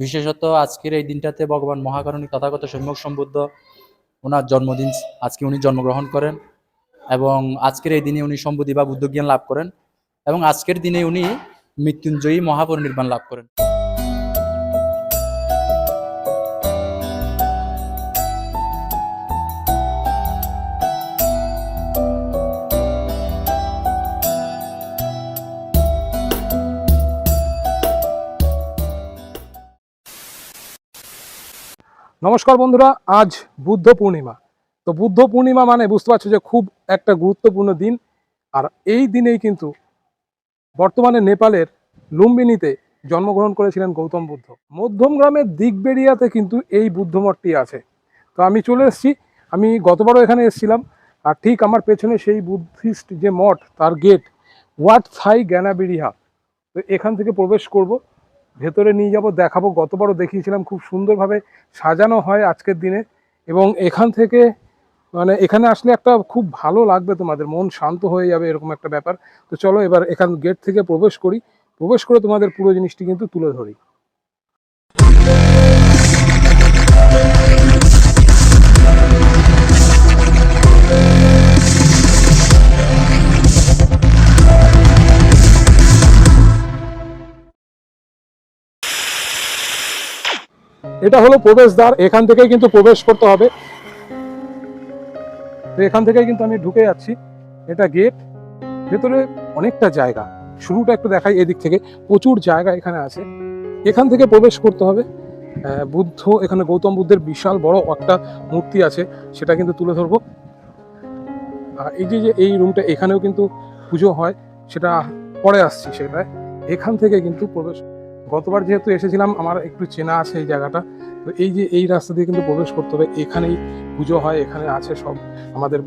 বিশেষত আজকের এই দিনটাতে ভগবান মহাকারণী তথাগত সম্যক সম্বুদ্ধ। ওনার জন্মদিন, আজকে উনি জন্মগ্রহণ করেন এবং আজকের এই দিনে উনি সম্বুদ্ধি বা বুদ্ধ জ্ঞান লাভ করেন এবং আজকের দিনে উনি মৃত্যুঞ্জয়ী মহাপরিনির্বাণ লাভ করেন। নমস্কার বন্ধুরা, আজ বুদ্ধ পূর্ণিমা। তো বুদ্ধ পূর্ণিমা মানে বুঝতে পারছ যে খুব একটা গুরুত্বপূর্ণ দিন। আর এই দিনেই কিন্তু বর্তমানে নেপালের লুম্বিনীতে জন্মগ্রহণ করেছিলেন গৌতম বুদ্ধ। মধ্যম গ্রামের দিগবেরিয়াতে কিন্তু এই বুদ্ধ মঠটি আছে। তো আমি চলে এসেছি, আমি গতবারও এখানে এসেছিলাম। আর ঠিক আমার পেছনে সেই বুদ্ধিস্ট যে মঠ, তার গেট ওয়াট থাই জ্ঞানাবিরিহা তো এখান থেকে প্রবেশ করব। ভেতরে নিয়ে যাব, দেখাবো। গতবারও দেখিয়েছিলাম, খুব সুন্দরভাবে সাজানো হয় আজকের দিনে। এবং এখান থেকে মানে এখানে আসলে একটা খুব ভালো লাগবে তোমাদের। মন শান্ত হয়ে যাবে এরকম একটা ব্যাপার। তো চলো এবার এখান গেট থেকে প্রবেশ করি। প্রবেশ করে তোমাদের পুরো জিনিসটি কিন্তু তুলে ধরি। এটা হলো প্রবেশদ্বার, এখান থেকেই কিন্তু প্রবেশ করতে হবে। এখান থেকেই কিন্তু আমি ঢুকে যাচ্ছি, এটা গেট। ভেতরে অনেকটা জায়গা, শুরুটা একটু দেখাই এদিক থেকে, প্রচুর জায়গা এখানে আছে। এখান থেকে প্রবেশ করতে হবে। বুদ্ধ, এখানে গৌতম বুদ্ধের বিশাল বড় একটা মূর্তি আছে, সেটা কিন্তু তুলে ধরবো। আর এই যে এই রুমটা এখানেও কিন্তু পুজো হয়, সেটা পরে আসছি সেটা এখান থেকে কিন্তু প্রবেশ গতবার যেহেতু এসেছিলাম, আমার একটু চেনা আছে এই জায়গাটা। তো এই যে এই রাস্তা দিয়ে কিন্তু প্রবেশ করতে হবে, এখানেই পুজো হয়, এখানে আছে সব আমাদের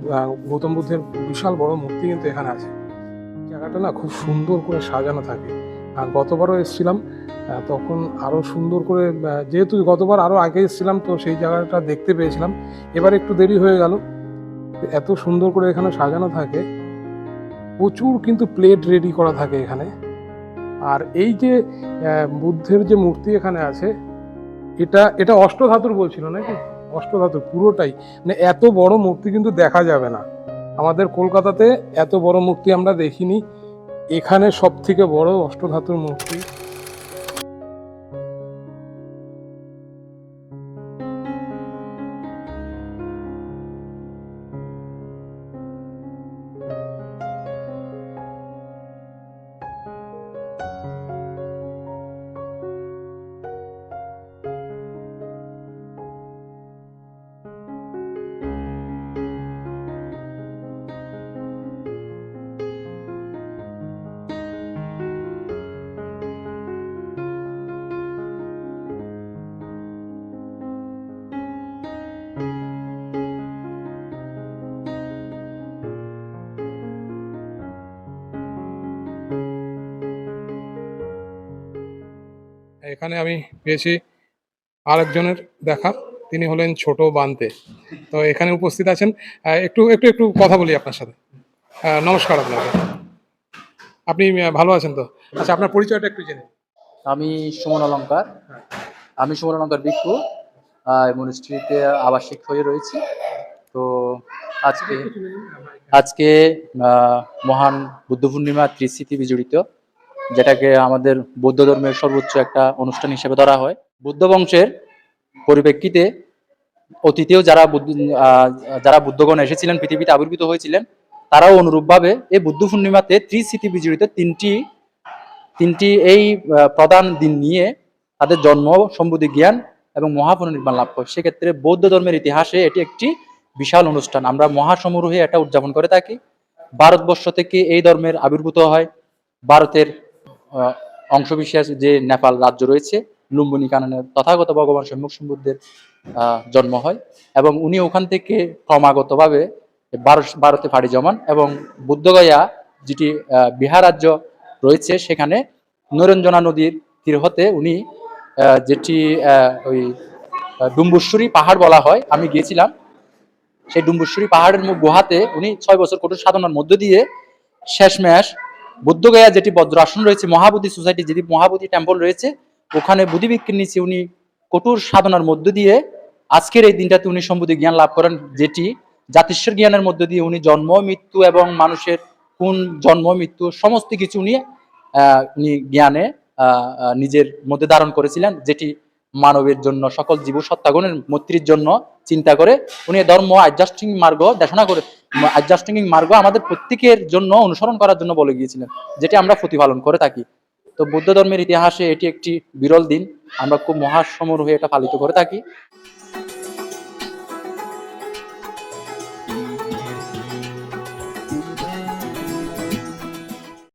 গৌতম বুদ্ধের বিশাল বড় মূর্তি কিন্তু এখানে আছে। জায়গাটা না খুব সুন্দর করে সাজানো থাকে। আর গতবারও এসেছিলাম তখন আরও সুন্দর করে যেহেতু গতবার আরও আগে এসেছিলাম, তো সেই জায়গাটা দেখতে পেয়েছিলাম। এবার একটু দেরি হয়ে গেল। এত সুন্দর করে এখানে সাজানো থাকে। প্রচুর কিন্তু প্লেট রেডি করা থাকে এখানে। আর এই যে বুদ্ধের যে মূর্তি এখানে আছে, এটা এটা অষ্টধাতুর বলছিল নাকি? অষ্টধাতুর পুরোটাই। মানে এত বড় মূর্তি কিন্তু দেখা যাবে না। আমাদের কলকাতাতে এত বড় মূর্তি আমরা দেখিনি। এখানে সব থেকে বড় অষ্টধাতুর মূর্তি এখানে আমি পেয়েছি আরেকজনের দেখা। তিনি হলেন ছোট বান্তে। তো এখানে উপস্থিত আছেন। একটু একটু একটু কথা বলি আপনার সাথে। নমস্কার আপনাকে। আপনি ভালো আছেন তো? আচ্ছা আপনার পরিচয়টা একটু জেনে আমি সুমন অলঙ্কার। আমি সুমন অলঙ্কার ভিক্ষু। মনিস্ট্রিতে আবাসিক হয়ে রয়েছি। তো আজকে আজকে মহান বুদ্ধ পূর্ণিমা ত্রিস্মৃতি বিজড়িত। যেটাকে আমাদের বৌদ্ধ ধর্মের সর্বোচ্চ একটা অনুষ্ঠান হিসেবে ধরা হয়। বুদ্ধ বংশের পরিপ্রেক্ষিতে অতীতেও যারা বুদ্ধ যারা বুদ্ধগণ এসেছিলেন, পৃথিবীতে আবির্ভূত হয়েছিলেন, তারাও অনুরূপভাবে এই বুদ্ধ পূর্ণিমাতে ত্রিস্মৃতি বিজড়িত তিনটি তিনটি এই প্রধান দিন নিয়ে তাদের জন্ম সম্বুদ্ধি জ্ঞান এবং মহাপরিনির্বাণ লাভ করে। সেক্ষেত্রে বৌদ্ধ ধর্মের ইতিহাসে এটি একটি বিশাল অনুষ্ঠান। আমরা মহাসমারোহে এটা উদযাপন করে থাকি। ভারতবর্ষ থেকে এই ধর্মের আবির্ভূত হয়। ভারতের অংশবিশেষ যে নেপাল রাজ্য রয়েছে, লুম্বিনী কাননের তথাগত ভগবান সম্মুখ সম্বুদ্ধের জন্ম হয় এবং উনি ওখান থেকে ক্রমাগতভাবে ভারত- পাড়ি জমান এবং বুদ্ধগয়া, যেটি বিহার রাজ্য রয়েছে, সেখানে নরেঞ্জনা নদীর তীর হতে উনি যেটি ওই ডুম্বুশ্বরী পাহাড় বলা হয়, আমি গিয়েছিলাম। সেই ডুম্বুশ্বরী পাহাড়ের গুহাতে উনি ছয় বছর কঠোর সাধনার মধ্য দিয়ে শেষমেশ বুদ্ধগয়া যেটি বজ্র আসন রয়েছে মহাবোধি সোসাইটি যেটি মহাবোধি টেম্পল রয়েছে, ওখানে বুদ্ধিবৃক্ষের নিচে উনি কঠোর সাধনার মধ্য দিয়ে আজকের এই দিনটাতে উনি সম্বুদ্ধি জ্ঞান লাভ করেন, যেটি জাতিস্বর জ্ঞানের মধ্য দিয়ে উনি জন্ম, মৃত্যু এবং মানুষের কোন জন্ম, মৃত্যু সমস্ত কিছু উনি উনি জ্ঞানে নিজের মধ্যে ধারণ করেছিলেন, যেটি মানবের জন্য, সকল জীব সত্তাগণের মৈত্রীর জন্য চিন্তা করে উনি ধর্ম, আধ্যাত্মিক মার্গ দেশনা করে আধ্যাত্মিক মার্গ আমাদের প্রত্যেকের জন্য অনুসরণ করার জন্য বলে গিয়েছিলেন, যেটি আমরা প্রতিপালন করে থাকি। তো বৌদ্ধ ধর্মের ইতিহাসে এটি একটি বিরল দিন, আমরা খুব মহাসমারোহে এটা পালিত করে থাকি।